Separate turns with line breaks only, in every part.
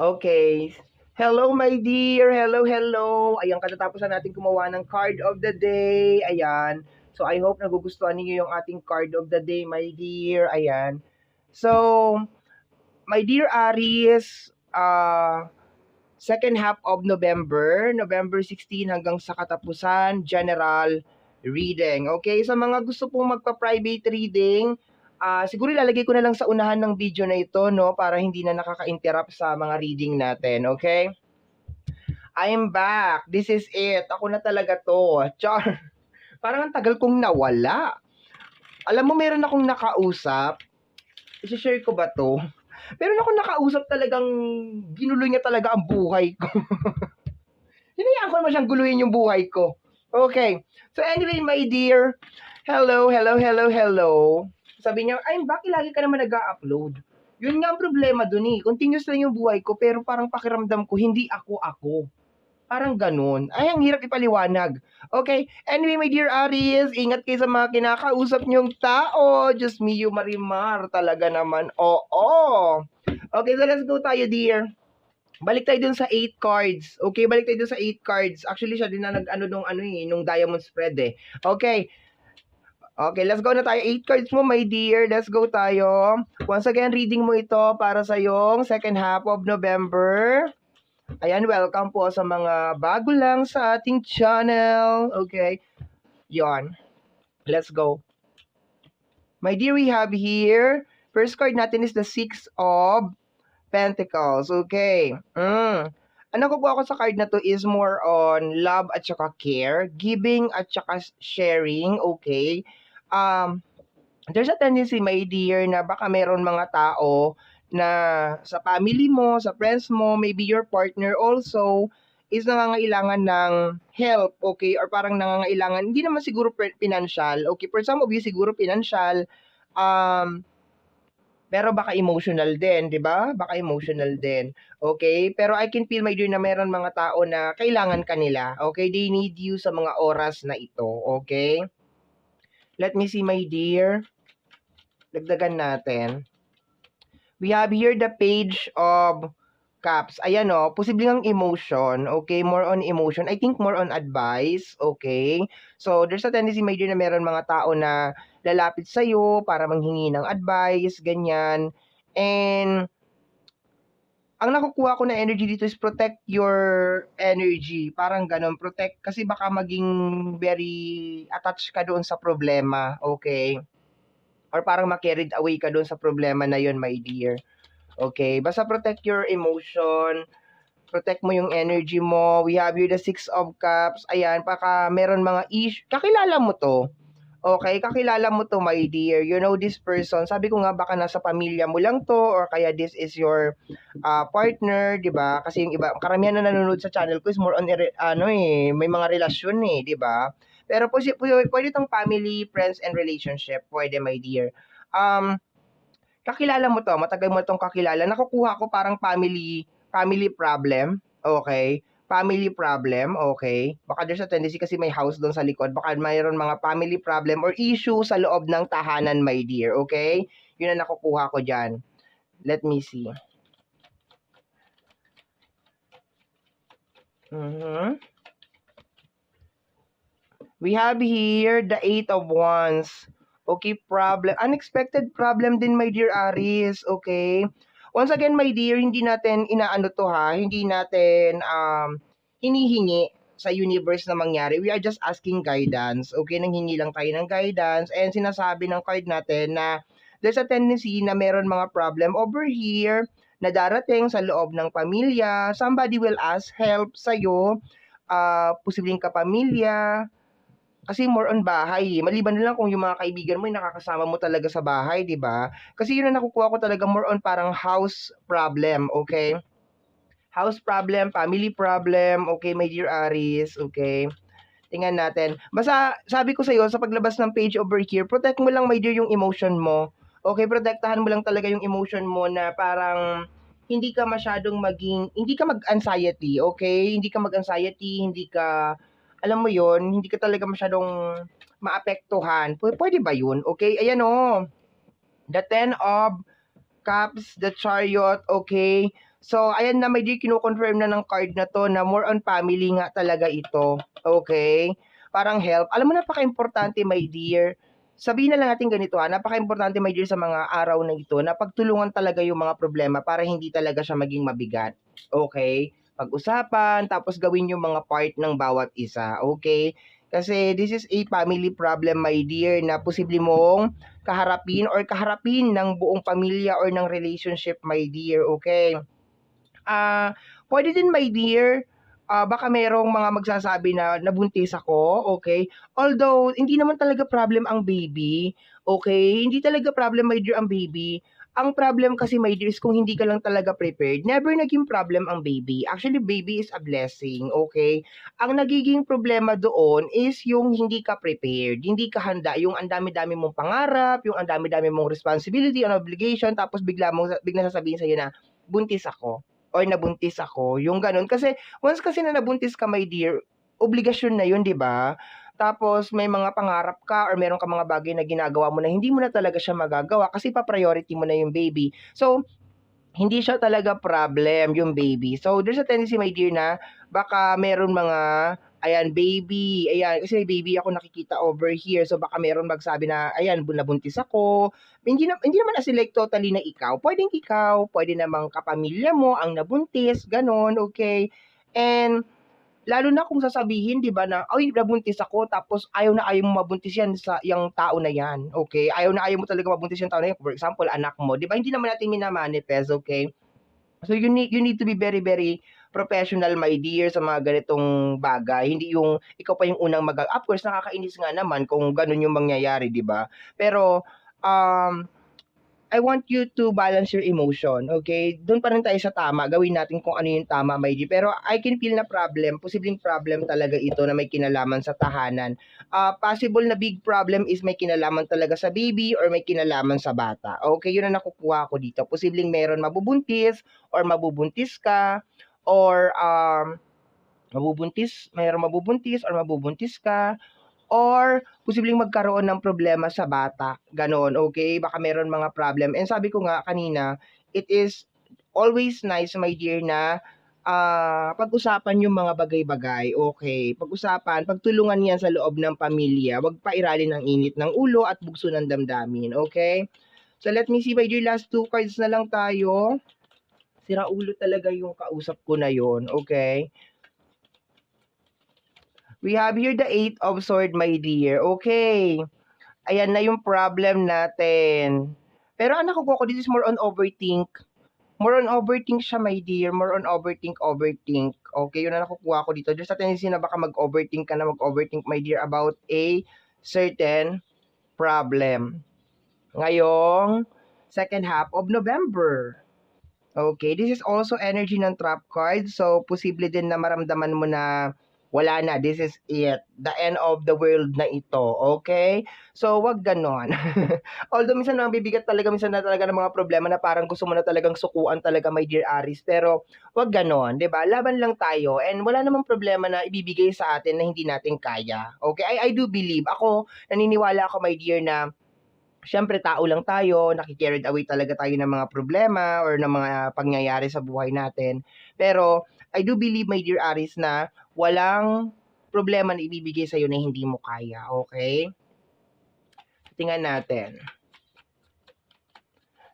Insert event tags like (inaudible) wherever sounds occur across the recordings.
Okay. Hello, my dear. Hello, hello. Ayan, katatapos na natin gumawa ng card of the day. Ayan. So, I hope nagugustuhan niyo yung ating card of the day, my dear. Ayan. So, my dear Aries, uh, second half of November, November 16 hanggang sa katapusan, general reading. Okay, sa mga gusto pong magpa-private reading, ah siguro ilalagay ko na lang sa unahan ng video na ito, no, para hindi na nakaka-interrupt sa mga reading natin, okay? I'm back. This is it. Ako na talaga to. Char. (laughs) Parang ang tagal kong nawala. Alam mo, meron akong nakausap. I-share ko ba to? Meron akong nakausap talagang ginulo niya talaga ang buhay ko. (laughs) Hinayaan ko naman siyang guluhin yung buhay ko. Okay. So anyway, my dear, hello, hello, hello, hello. Sabi niya, ay, bakit lagi ka naman nag-upload? Yun nga ang problema dun eh. Continuous lang yung buhay ko, pero parang pakiramdam ko, hindi ako ako. Parang ganun. Ay, ang hirap ipaliwanag. Okay. Anyway, my dear Aries, ingat kayo sa mga kinakausap niyong tao. Just me, you, Marimar. Talaga naman. Oo. Okay, so let's go tayo, dear. Balik tayo dun sa 8 cards. Okay, balik tayo dun sa 8 cards. Actually, siya din na nag-ano nung ano eh, nung diamond spread eh. Okay. Okay, let's go na tayo. 8 cards mo, my dear. Let's go tayo. Once again, reading mo ito para sa yung second half of November. Ayan, welcome po sa mga bago lang sa ating channel. Okay. Yon. Let's go. My dear, we have here, first card natin is the Six of Pentacles. Okay. Mm. Ano ko po ako sa card na to is more on love at saka care, giving at saka sharing, okay? Um, there's a tendency, my dear, na baka meron mga tao na sa family mo, sa friends mo, maybe your partner also is nangangailangan ng help, okay? Or parang nangangailangan, hindi naman siguro financial, okay? For some of you, siguro financial, um, pero baka emotional din, 'di ba? Baka emotional din. Okay? Pero I can feel my dear na meron mga tao na kailangan kanila. Okay? They need you sa mga oras na ito. Okay? Let me see my dear. Dagdagan natin. We have here the page of cups. Ayan o, posible ang emotion. Okay? More on emotion. I think more on advice. Okay? So, there's a tendency, dear, na meron mga tao na lalapit sa iyo para manghingi ng advice, ganyan. And ang nakukuha ko na energy dito is protect your energy. Parang ganun, protect kasi baka maging very attached ka doon sa problema, okay? Or parang ma-carried away ka doon sa problema na yon my dear. Okay, basta protect your emotion, protect mo yung energy mo. We have here the Six of Cups. Ayan, baka meron mga issue. Kakilala mo to. Okay, kakilala mo to, my dear. You know this person. Sabi ko nga, baka nasa pamilya mo lang to or kaya this is your uh, partner, di ba? Kasi yung iba, karamihan na nanonood sa channel ko is more on, ano eh, may mga relasyon eh, di ba? Pero pwede, pwede itong family, friends, and relationship. Pwede, my dear. Um, kakilala mo to, matagal mo itong kakilala. Nakukuha ko parang family, family problem. Okay family problem, okay? Baka there's a tendency kasi may house doon sa likod. Baka mayroon mga family problem or issue sa loob ng tahanan, my dear, okay? Yun ang nakukuha ko dyan. Let me see. Mm-hmm. We have here the Eight of Wands. Okay, problem. Unexpected problem din, my dear Aries. Okay. Once again, my dear, hindi natin inaano to ha, hindi natin um, hinihingi sa universe na mangyari. We are just asking guidance. Okay, nanghingi lang tayo ng guidance and sinasabi ng card natin na there's a tendency na meron mga problem over here na darating sa loob ng pamilya. Somebody will ask help sa'yo, uh, posibleng kapamilya, kasi more on bahay. Eh. Maliban na lang kung yung mga kaibigan mo ay nakakasama mo talaga sa bahay, di ba? Kasi yun ang nakukuha ko talaga more on parang house problem, okay? House problem, family problem, okay, my dear Aries, okay? Tingnan natin. Basta, sabi ko sa iyo sa paglabas ng page over here, protect mo lang, my dear, yung emotion mo. Okay, protektahan mo lang talaga yung emotion mo na parang hindi ka masyadong maging, hindi ka mag-anxiety, okay? Hindi ka mag-anxiety, hindi ka alam mo yon hindi ka talaga masyadong maapektuhan. P- pwede ba yun? Okay, ayan o. The Ten of Cups, the Chariot, okay? So, ayan na, my dear, kino-confirm na ng card na to na more on family nga talaga ito. Okay? Parang help. Alam mo, napaka-importante, my dear. Sabihin na lang natin ganito ha, napaka-importante, my dear, sa mga araw na ito, na pagtulungan talaga yung mga problema para hindi talaga siya maging mabigat. Okay? Pag-usapan, tapos gawin yung mga part ng bawat isa. Okay? Kasi this is a family problem, my dear, na posible mong kaharapin or kaharapin ng buong pamilya or ng relationship, my dear. Okay? Ah, pwede din, my dear, ah, baka merong mga magsasabi na nabuntis ako, okay? Although, hindi naman talaga problem ang baby, okay? Hindi talaga problem, my dear, ang baby. Ang problem kasi, my dear, is kung hindi ka lang talaga prepared, never naging problem ang baby. Actually, baby is a blessing, okay? Ang nagiging problema doon is yung hindi ka prepared, hindi ka handa, yung ang dami-dami mong pangarap, yung ang dami-dami mong responsibility and obligation, tapos bigla mong bigla sasabihin sa'yo na, buntis ako or nabuntis ako, yung ganun. Kasi once kasi na nabuntis ka, my dear, obligasyon na yun, di ba? Tapos may mga pangarap ka or meron ka mga bagay na ginagawa mo na hindi mo na talaga siya magagawa kasi pa-priority mo na yung baby. So, hindi siya talaga problem yung baby. So, there's a tendency, my dear, na baka meron mga, ayan, baby, ayan, kasi may baby ako nakikita over here. So, baka meron magsabi na, ayan, bu- nabuntis ako. Hindi, na, hindi naman as like totally na ikaw. Pwedeng ikaw, pwede namang kapamilya mo ang nabuntis, ganon, okay? And, lalo na kung sasabihin, 'di ba, na ay nabuntis ako tapos ayaw na ayaw mo mabuntis yan sa yung tao na yan. Okay? Ayaw na ayaw mo talaga mabuntis yung tao na yan. For example, anak mo, 'di ba? Hindi naman natin minamanifest, okay? So you need you need to be very very professional my dear sa mga ganitong bagay. Hindi yung ikaw pa yung unang mag Of course nakakainis nga naman kung ganun yung mangyayari, 'di ba? Pero um I want you to balance your emotion, okay? Doon pa rin tayo sa tama. Gawin natin kung ano yung tama, my dear. Pero I can feel na problem, posibleng problem talaga ito na may kinalaman sa tahanan. Ah, possible na big problem is may kinalaman talaga sa baby or may kinalaman sa bata. Okay, yun ang nakukuha ko dito. Posibleng meron mabubuntis or mabubuntis ka or um, mabubuntis, mayroong mabubuntis or mabubuntis ka or posibleng magkaroon ng problema sa bata. Ganon, okay? Baka meron mga problem. And sabi ko nga kanina, it is always nice, my dear, na ah, pag-usapan yung mga bagay-bagay. Okay, pag-usapan, pagtulungan yan sa loob ng pamilya. Huwag pa iralin ng init ng ulo at bugso ng damdamin. Okay? So let me see, my dear, last two cards na lang tayo. Sira ulo talaga yung kausap ko na yon Okay? We have here the Eight of Sword, my dear. Okay. Ayan na yung problem natin. Pero ang nakukuha ko, this is more on overthink. More on overthink siya, my dear. More on overthink, overthink. Okay, yun ang nakukuha ko dito. There's a tendency na baka mag-overthink ka na mag-overthink, my dear, about a certain problem. Ngayong second half of November. Okay, this is also energy ng trap card. So, posible din na maramdaman mo na wala na, this is it. The end of the world na ito, okay? So, wag ganon. (laughs) Although minsan na bibigat talaga, minsan na talaga ng mga problema na parang gusto mo na talagang sukuan talaga, my dear Aris. Pero, wag ganon, ba? Laban lang tayo and wala namang problema na ibibigay sa atin na hindi natin kaya. Okay? I, I do believe. Ako, naniniwala ako, my dear, na Siyempre, tao lang tayo, nakikarried away talaga tayo ng mga problema or ng mga pangyayari sa buhay natin. Pero, I do believe, my dear Aris, na walang problema na ibibigay sa'yo na hindi mo kaya, okay? Tingnan natin.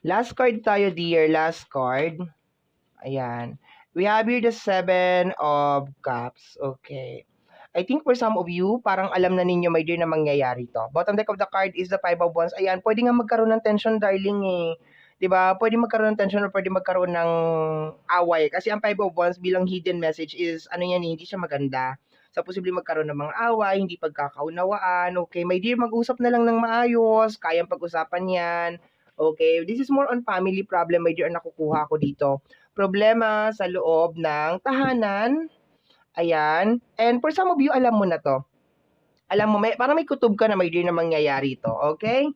Last card tayo, dear. Last card. Ayan. We have here the Seven of Cups. Okay. I think for some of you, parang alam na ninyo, my dear, na mangyayari to. Bottom deck of the card is the Five of Wands. Ayan, pwede nga magkaroon ng tension, darling, eh. 'Di ba? Pwede magkaroon ng tension or pwede magkaroon ng away kasi ang Five of Wands bilang hidden message is ano yan, eh, hindi siya maganda. Sa so, posibleng magkaroon ng mga away, hindi pagkakaunawaan. Okay, my dear, mag-usap na lang ng maayos, kayang pag-usapan 'yan. Okay, this is more on family problem, my dear, ang nakukuha ko dito. Problema sa loob ng tahanan. Ayan. And for some of you, alam mo na to. Alam mo, may, parang may kutob ka na, my dear, na mangyayari to. Okay?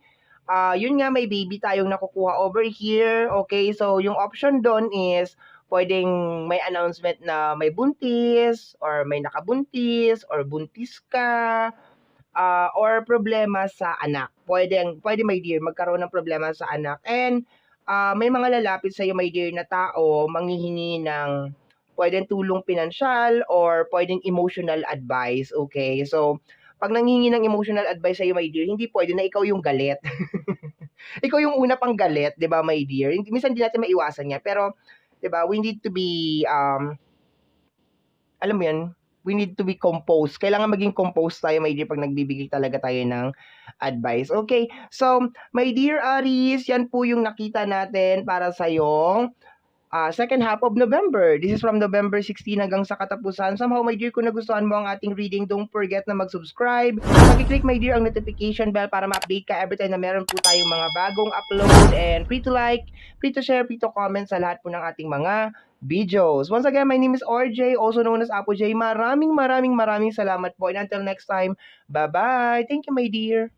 Uh, yun nga may baby tayong nakukuha over here. Okay, so yung option doon is pwedeng may announcement na may buntis or may nakabuntis or buntis ka uh, or problema sa anak. Pwede, pwede my dear magkaroon ng problema sa anak. And ah, may mga lalapit sa'yo, my dear, na tao manghihingi ng puwedeng tulong pinansyal or puwedeng emotional advice, okey? So, 'pag nanghihingi ng emotional advice sa'yo, my dear, hindi puwede na ikaw yung galit. (laughs) Ikaw yung una pang galit, 'di ba, my dear? Minsan hindi natin maiwasan 'yan, pero 'di ba, we need to be, um alam mo 'yun, we need to be composed. Kailangan maging composed tayo, my dear, 'pag nagbibigay talaga tayo ng advice. Okey, so my dear Aries, 'yan po yung nakita natin para sa'yong, ah, second half of November. This is from November 16 hanggang sa katapusan. Somehow, my dear, kung nagustuhan mo ang ating reading, don't forget na mag-subscribe. Paki-click, my dear, ang notification bell para ma-update ka every time na meron po tayong mga bagong upload and free to like, free to share, free to comment sa lahat po ng ating mga videos. Once again, my name is RJ, also known as Apo J. Maraming, maraming, maraming salamat po and until next time, bye-bye. Thank you, my dear.